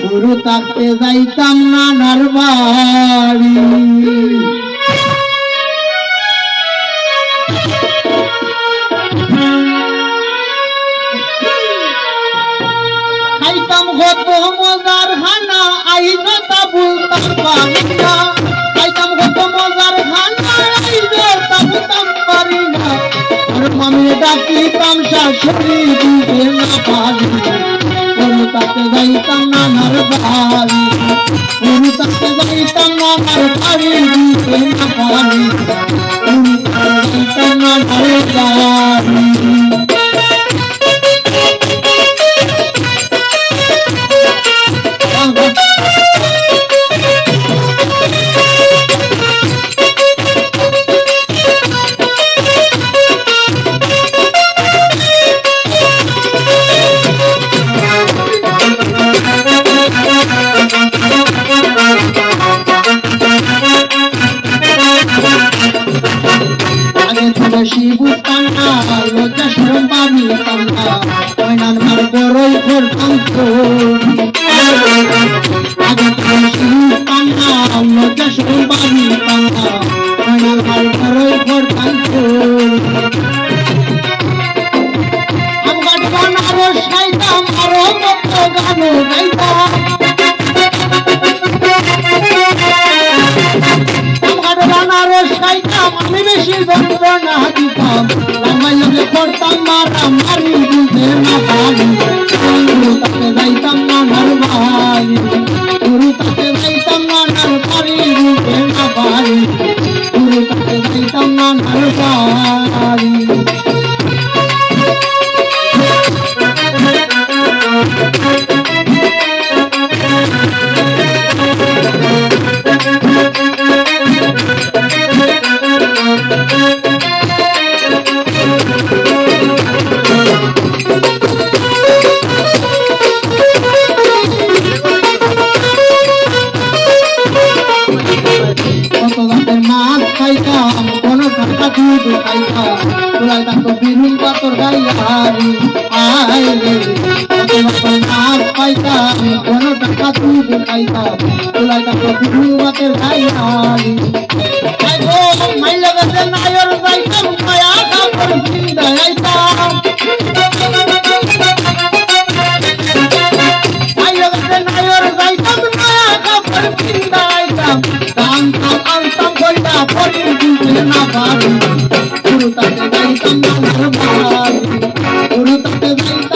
শুরু থাকতে যাইতাম নানার বাড়ি। খাইতাম কত মজার খানা আইজ তা বলতাম মামি ডাকিতাম শাশুড়ি দিতে না পারি তাতে যাইতাম নানার বাড়ি। তাতে যাইতাম নানার বাড়ি দিতে না পারি তাতে যাইতাম নানার বাড়ি। আমি বেশি যন্ত্রণা দিতাম আমার লগে করতাম মারা মারি বুঝতে না পারি টাকা দুধ খাইতাম তোরা দেখো বিরুন পাতর গাইয়ারি রাতের মাছ খাইতাম কোন টাকা মাইলা গেছে নায়র গুরু তাতে